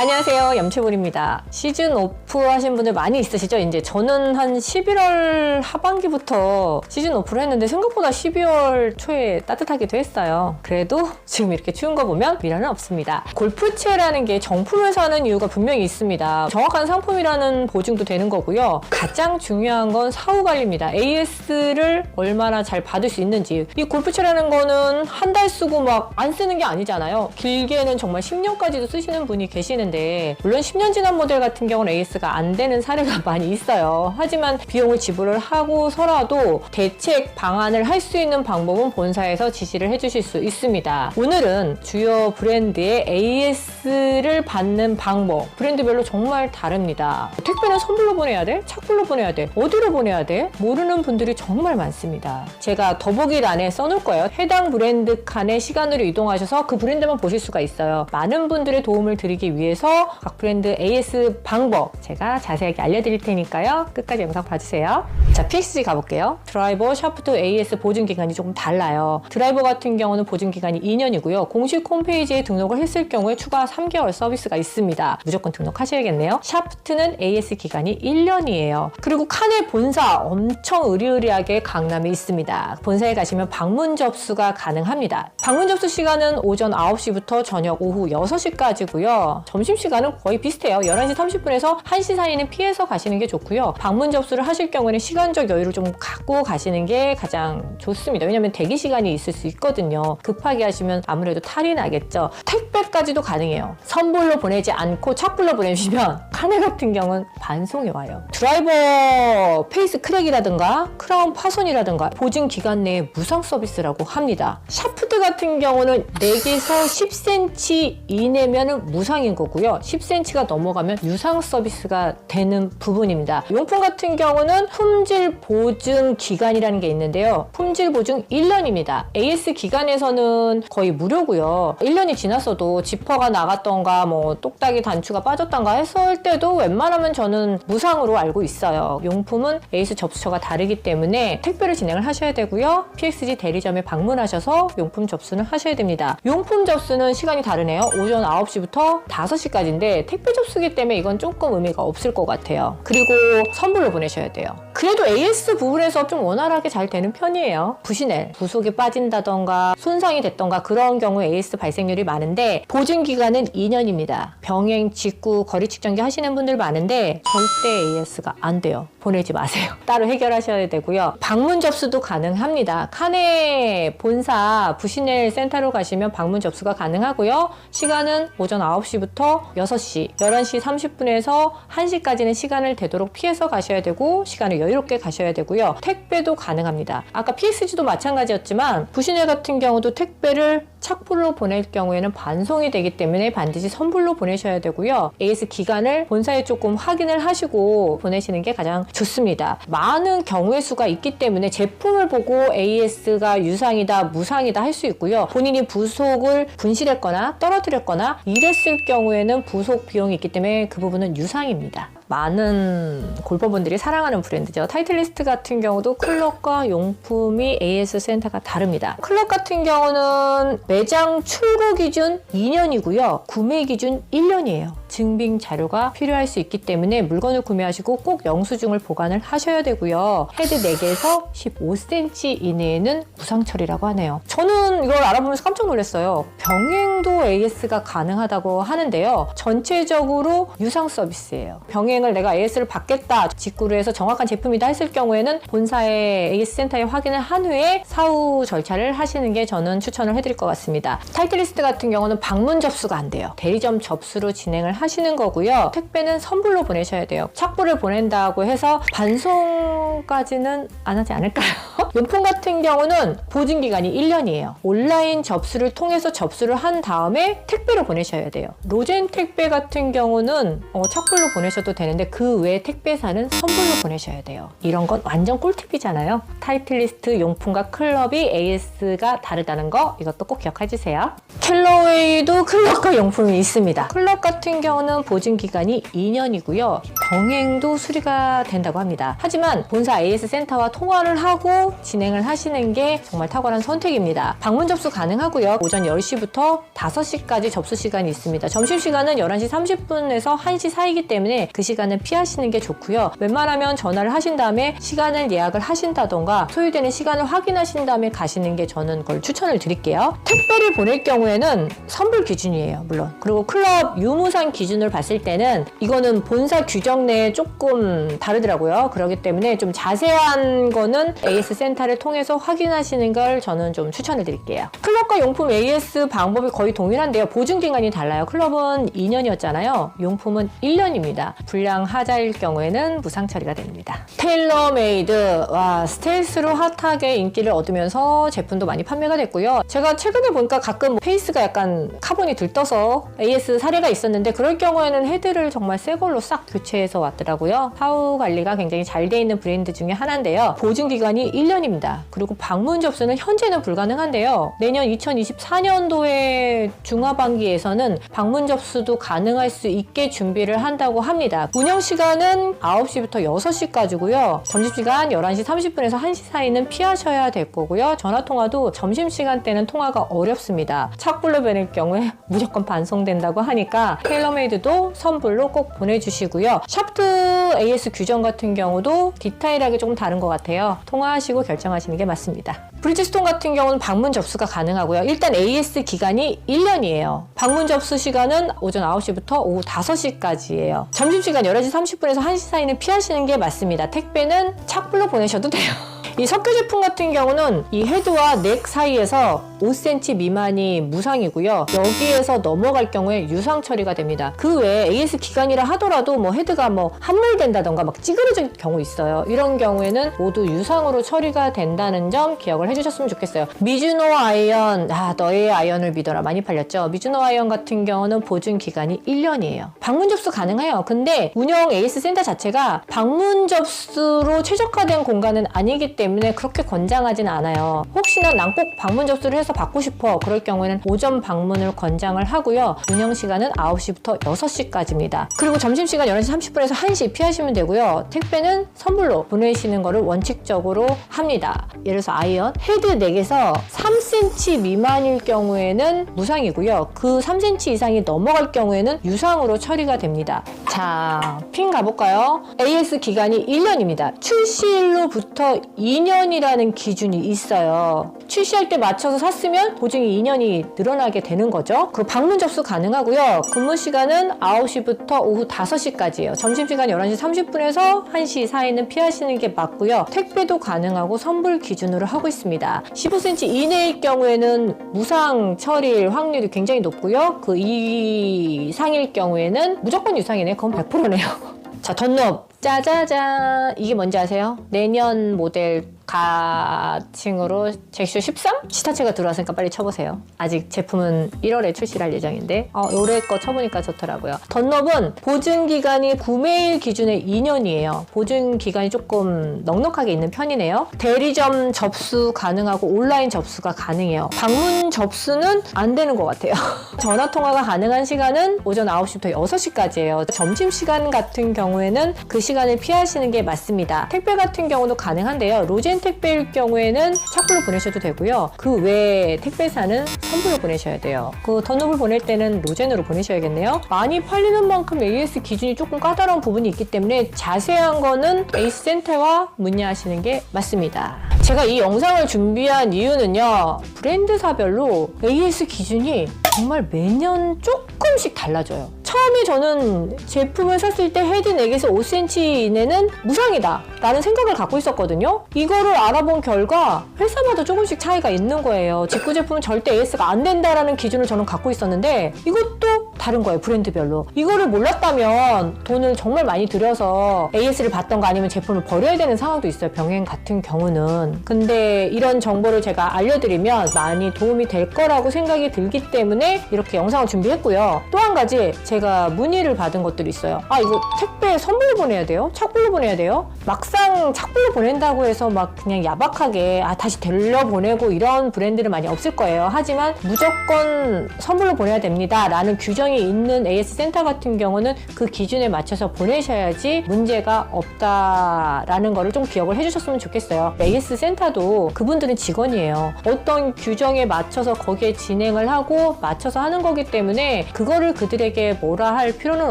안녕하세요. 염채볼입니다. 시즌 오프 하신 분들 많이 있으시죠? 이제 저는 한 11월 하반기부터 시즌 오프를 했는데 생각보다 12월 초에 따뜻하기도 했어요. 그래도 지금 이렇게 추운 거 보면 미련은 없습니다. 골프채라는 게 정품을 사는 이유가 분명히 있습니다. 정확한 상품이라는 보증도 되는 거고요. 가장 중요한 건 사후 관리입니다. AS를 얼마나 잘 받을 수 있는지. 이 골프채라는 거는 한 달 쓰고 막 안 쓰는 게 아니잖아요. 길게는 정말 10년까지도 쓰시는 분이 계시는데 물론 10년 지난 모델 같은 경우는 AS 가 안 되는 사례가 많이 있어요. 하지만 비용을 지불을 하고서라도 대책 방안을 할 수 있는 방법은 본사에서 지시를 해주실 수 있습니다. 오늘은 주요 브랜드의 AS를 받는 방법 브랜드별로 정말 다릅니다. 택배는 선불로 보내야 돼? 착불로 보내야 돼? 어디로 보내야 돼? 모르는 분들이 정말 많습니다. 제가 더보기란에 써놓을 거예요. 해당 브랜드 칸에 시간으로 이동하셔서 그 브랜드만 보실 수가 있어요. 많은 분들의 도움을 드리기 위해서 각 브랜드 AS 방법 제가 자세하게 알려드릴 테니까요. 끝까지 영상 봐주세요. 자, PXG 가볼게요. 드라이버, 샤프트, AS 보증 기간이 조금 달라요. 드라이버 같은 경우는 보증 기간이 2년이고요. 공식 홈페이지에 등록을 했을 경우에 추가 3개월 서비스가 있습니다. 무조건 등록하셔야겠네요. 샤프트는 AS 기간이 1년이에요. 그리고 칸의 본사 엄청 으리으리하게 강남에 있습니다. 본사에 가시면 방문 접수가 가능합니다. 방문 접수 시간은 오전 9시부터 저녁 오후 6시까지고요. 점심시간은 거의 비슷해요. 11시 30분에서 1시 사이는 피해서 가시는 게 좋고요. 방문 접수를 하실 경우에는 시간적 여유를 좀 갖고 가시는 게 가장 좋습니다. 왜냐하면 대기 시간이 있을 수 있거든요. 급하게 하시면 아무래도 탈이 나겠죠. 택배까지도 가능해요. 선불로 보내지 않고 착불로 보내주시면 카네 같은 경우는 반송이 와요. 드라이버 페이스 크랙이라든가 크라운 파손이라든가 보증 기간 내에 무상 서비스라고 합니다. 샤프트 같은 경우는 4개에서 10cm 이내면 무상인 거고요. 10cm가 넘어가면 유상 서비스 가 되는 부분입니다. 용품 같은 경우는 품질 보증 기간이라는 게 있는데요. 품질 보증 1년입니다. AS 기간에서는 거의 무료고요. 1년이 지났어도 지퍼가 나갔던가 뭐 똑딱이 단추가 빠졌던가 했을 때도 웬만하면 저는 무상으로 알고 있어요. 용품은 AS 접수처가 다르기 때문에 택배를 진행을 하셔야 되고요. PXG 대리점에 방문하셔서 용품 접수는 하셔야 됩니다. 용품 접수는 시간이 다르네요. 오전 9시부터 5시까지인데 택배 접수기 때문에 이건 조금 의미가 없을 것 같아요. 그리고 선불로 보내셔야 돼요. 그래도 AS 부분에서 좀 원활하게 잘 되는 편이에요. 부신엘, 부속이 빠진다던가 손상이 됐던가 그런 경우에 AS 발생률이 많은데 보증 기간은 2년입니다. 병행 직구 거리 측정기 하시는 분들 많은데 절대 AS가 안 돼요. 보내지 마세요. 따로 해결하셔야 되고요. 방문 접수도 가능합니다. 카네 본사 부신엘 센터로 가시면 방문 접수가 가능하고요. 시간은 오전 9시부터 6시, 11시 30분에서 1시까지는 시간을 되도록 피해서 가셔야 되고 시간을 여유롭게 가셔야 되고요. 택배도 가능합니다. 아까 PSG도 마찬가지였지만 부신엘 같은 경우도 택배를 착불로 보낼 경우에는 반송이 되기 때문에 반드시 선불로 보내셔야 되고요. AS 기간을 본사에 조금 확인을 하시고 보내시는 게 가장 좋습니다. 많은 경우의 수가 있기 때문에 제품을 보고 AS가 유상이다, 무상이다 할 수 있고요. 본인이 부속을 분실했거나 떨어뜨렸거나 이랬을 경우에는 부속 비용이 있기 때문에 그 부분은 유상입니다. 많은 골퍼분들이 사랑하는 브랜드죠. 타이틀리스트 같은 경우도 클럽과 용품이 AS 센터가 다릅니다. 클럽 같은 경우는 매장 출고 기준 2년이고요. 구매 기준 1년이에요. 증빙 자료가 필요할 수 있기 때문에 물건을 구매하시고 꼭 영수증을 보관을 하셔야 되고요. 헤드 4개에서 15cm 이내에는 무상 처리라고 하네요. 저는 이걸 알아보면서 깜짝 놀랐어요. 병행도 AS가 가능하다고 하는데요. 전체적으로 유상 서비스예요. 병행 을 내가 AS를 받겠다 직구를 해서 정확한 제품이다 했을 경우에는 본사의 AS 센터에 확인을 한 후에 사후 절차를 하시는 게 저는 추천을 해드릴 것 같습니다. 타이틀리스트 같은 경우는 방문 접수가 안 돼요. 대리점 접수로 진행을 하시는 거고요. 택배는 선불로 보내셔야 돼요. 착불을 보낸다고 해서 반송까지는 안 하지 않을까요? 용품 같은 경우는 보증 기간이 1년이에요. 온라인 접수를 통해서 접수를 한 다음에 택배로 보내셔야 돼요. 로젠 택배 같은 경우는 어, 착불로 보내셔도 되는 데 그외 택배사는 선불로 보내셔야 돼요. 이런 건 완전 꿀팁이잖아요. 타이틀리스트 용품과 클럽이 AS가 다르다는 거 이것도 꼭 기억해 주세요. 캘러웨이도 클럽 클럽과 용품이 있습니다. 클럽 같은 경우는 보증 기간이 2년이고요. 병행도 수리가 된다고 합니다. 하지만 본사 AS 센터와 통화를 하고 진행을 하시는 게 정말 탁월한 선택입니다. 방문 접수 가능하고요. 오전 10시부터 5시까지 접수 시간이 있습니다. 점심 시간은 11시 30분에서 1시 사이기 때문에 그 시간은 피하시는 게 좋고요. 웬만하면 전화를 하신 다음에 시간을 예약을 하신다던가 소요되는 시간을 확인하신 다음에 가시는 게 저는 그걸 추천을 드릴게요. 택배를 보낼 경우에는 선불 기준이에요, 물론. 그리고 클럽 유무상 기준을 봤을 때는 이거는 본사 규정 내에 조금 다르더라고요. 그렇기 때문에 좀 자세한 거는 AS 센터를 통해서 확인하시는 걸 저는 좀 추천을 드릴게요. 클럽과 용품 AS 방법이 거의 동일한데요. 보증 기간이 달라요. 클럽은 2년이었잖아요. 용품은 1년입니다. 불량 하자일 경우에는 무상 처리가 됩니다. 테일러메이드 와 스텔스로 핫하게 인기를 얻으면서 제품도 많이 판매가 됐고요. 제가 최근에 보니까 가끔 페이스가 약간 카본이 들떠서 AS 사례가 있었는데 그럴 경우에는 헤드를 정말 새 걸로 싹 교체해서 왔더라고요. 사후 관리가 굉장히 잘 돼 있는 브랜드 중에 하나인데요. 보증 기간이 1년입니다. 그리고 방문 접수는 현재는 불가능한데요. 내년 2024년도에 중하반기에서는 방문 접수도 가능할 수 있게 준비를 한다고 합니다. 운영 시간은 9시부터 6시까지고요. 점심시간 11시 30분에서 1시 사이는 피하셔야 될 거고요. 전화 통화도 점심시간 때는 통화가 어렵습니다. 착불로 보낼 경우에 무조건 반송된다고 하니까 테일러메이드도 선불로 꼭 보내주시고요. 샤프트 AS 규정 같은 경우도 디테일하게 조금 다른 것 같아요. 통화하시고 결정하시는 게 맞습니다. 브리지스톤 같은 경우는 방문 접수가 가능하고요. 일단 AS 기간이 1년이에요. 방문 접수 시간은 오전 9시부터 오후 5시까지예요. 점심시간 11시 30분에서 1시 사이는 피하시는 게 맞습니다. 택배는 착불로 보내셔도 돼요. 이 석유 제품 같은 경우는 이 헤드와 넥 사이에서 5cm 미만이 무상이고요. 여기에서 넘어갈 경우에 유상 처리가 됩니다. 그 외에 AS 기간이라 하더라도 뭐 헤드가 뭐 함몰된다던가 막 찌그러질 경우 있어요. 이런 경우에는 모두 유상으로 처리가 된다는 점 기억을 해주셨으면 좋겠어요. 미즈노 아이언, 아 너의 아이언을 믿어라 많이 팔렸죠. 미즈노 아이언 같은 경우는 보증 기간이 1년이에요. 방문 접수 가능해요. 근데 운영 AS 센터 자체가 방문 접수로 최적화된 공간은 아니기 때문에 그렇게 권장하진 않아요. 혹시나 난 꼭 방문 접수를 해서 받고 싶어 그럴 경우에는 오전 방문을 권장을 하고요. 운영 시간은 9시부터 6시까지입니다. 그리고 점심시간 11시 30분에서 1시 피하시면 되고요. 택배는 선불로 보내시는 거를 원칙적으로 합니다. 예를 들어서 아이언 헤드 넥에서 3cm 미만일 경우에는 무상이고요. 그 3cm 이상이 넘어갈 경우에는 유상으로 처리가 됩니다. 자, 핀 가볼까요? AS 기간이 1년입니다. 출시일로부터 2년이라는 기준이 있어요. 출시할 때 맞춰서 샀 으면 보증이 2년이 늘어나게 되는 거죠. 그 방문 접수 가능하고요. 근무 시간은 9시부터 오후 5시까지예요. 점심시간 11시 30분에서 1시 사이는 피하시는 게 맞고요. 택배도 가능하고 선불 기준으로 하고 있습니다. 15cm 이내일 경우에는 무상 처리일 확률이 굉장히 높고요. 그 이상일 경우에는 무조건 유상이네. 그건 100%네요. 자, 덧롭. 짜자잔. 이게 뭔지 아세요? 내년 모델 가칭으로 잭슈 13? 시타체가 들어왔으니까 빨리 쳐보세요. 아직 제품은 1월에 출시를 할 예정인데 어, 올해 거 쳐보니까 좋더라고요. 덧롭은 보증 기간이 구매일 기준에 2년이에요. 보증 기간이 조금 넉넉하게 있는 편이네요. 대리점 접수 가능하고 온라인 접수가 가능해요. 방문 접수는 안 되는 것 같아요. 전화 통화가 가능한 시간은 오전 9시부터 6시까지예요. 점심 시간 같은 경우에는 그 시간을 피하시는 게 맞습니다. 택배 같은 경우도 가능한데요. 로젠 택배일 경우에는 착불로 보내셔도 되고요. 그 외에 택배사는 선불로 보내셔야 돼요. 그 덧롭을 보낼 때는 로젠으로 보내셔야겠네요. 많이 팔리는 만큼 AS 기준이 조금 까다로운 부분이 있기 때문에 자세한 거는 에이스 센터와 문의하시는 게 맞습니다. 제가 이 영상을 준비한 이유는요. 브랜드사별로 AS 기준이 정말 매년 조금씩 달라져요. 처음에 저는 제품을 샀을 때 헤드 넥에서 5cm 이내는 무상이다 라는 생각을 갖고 있었거든요. 이거를 알아본 결과 회사마다 조금씩 차이가 있는 거예요. 직구 제품은 절대 AS가 안 된다라는 기준을 저는 갖고 있었는데 이것도 다른 거예요 브랜드별로. 이거를 몰랐다면 돈을 정말 많이 들여서 AS를 받던가 아니면 제품을 버려야 되는 상황도 있어요 병행 같은 경우는. 근데 이런 정보를 제가 알려드리면 많이 도움이 될 거라고 생각이 들기 때문에 이렇게 영상을 준비했고요. 또 한 가지 제가 문의를 받은 것들이 있어요. 아 이거 택배 선물로 보내야 돼요? 착불로 보내야 돼요? 막상 착불로 보낸다고 해서 막 그냥 야박하게 아 다시 del러 보내고 이런 브랜드는 많이 없을 거예요. 하지만 무조건 선물로 보내야 됩니다 라는 규정이 있는 AS 센터 같은 경우는 그 기준에 맞춰서 보내셔야지 문제가 없다라는 거를 좀 기억을 해주셨으면 좋겠어요. AS 센터도 그분들은 직원이에요. 어떤 규정에 맞춰서 거기에 진행을 하고 맞춰서 하는 거기 때문에 그거를 그들에게 뭐라 할 필요는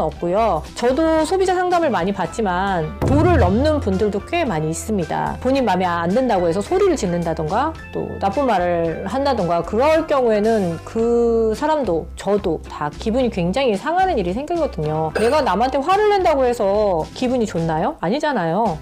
없고요. 저도 소비자 상담을 많이 받지만 도를 넘는 분들도 꽤 많이 있습니다. 본인 마음에 안 든다고 해서 소리를 짓는다던가 또 나쁜 말을 한다던가 그럴 경우에는 그 사람도 저도 다 기분이 굉장히 상하는 일이 생기거든요. 내가 남한테 화를 낸다고 해서 기분이 좋나요? 아니잖아요.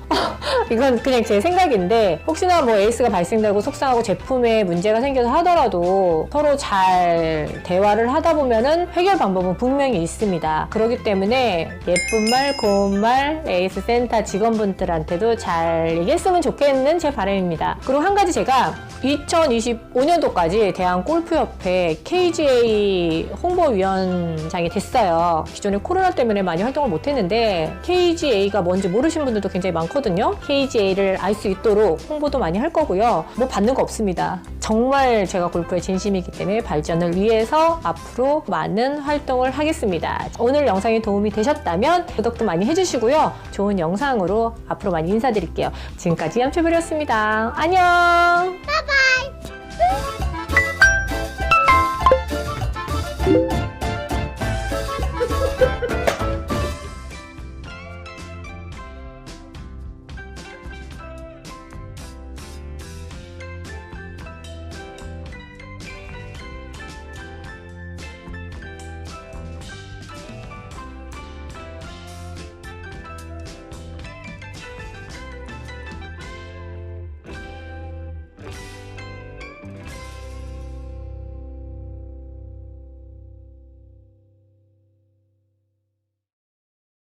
이건 그냥 제 생각인데 혹시나 뭐 에이스가 발생되고 속상하고 제품에 문제가 생겨서 하더라도 서로 잘 대화를 하다 보면은 해결 방법은 분명히 있습니다. 그렇기 때문에 예쁜 말, 고운 말 에이스 센터 직원분들한테도 잘 얘기했으면 좋겠는 제 바람입니다. 그리고 한 가지 제가 2025년도까지 대한 골프협회 KGA 홍보위원장이 됐어요. 기존에 코로나 때문에 많이 활동을 못했는데 KGA가 뭔지 모르신 분들도 굉장히 많거든요. KGA를 알 수 있도록 홍보도 많이 할 거고요. 뭐 받는 거 없습니다. 정말 제가 골프에 진심이기 때문에 발전을 위해서 앞으로 많은 활동을 하겠습니다. 오늘 영상이 도움이 되셨다면 구독도 많이 해주시고요. 좋은 영상으로 앞으로 많이 인사드릴게요. 지금까지 얌초별이었습니다. 안녕! 바이바이.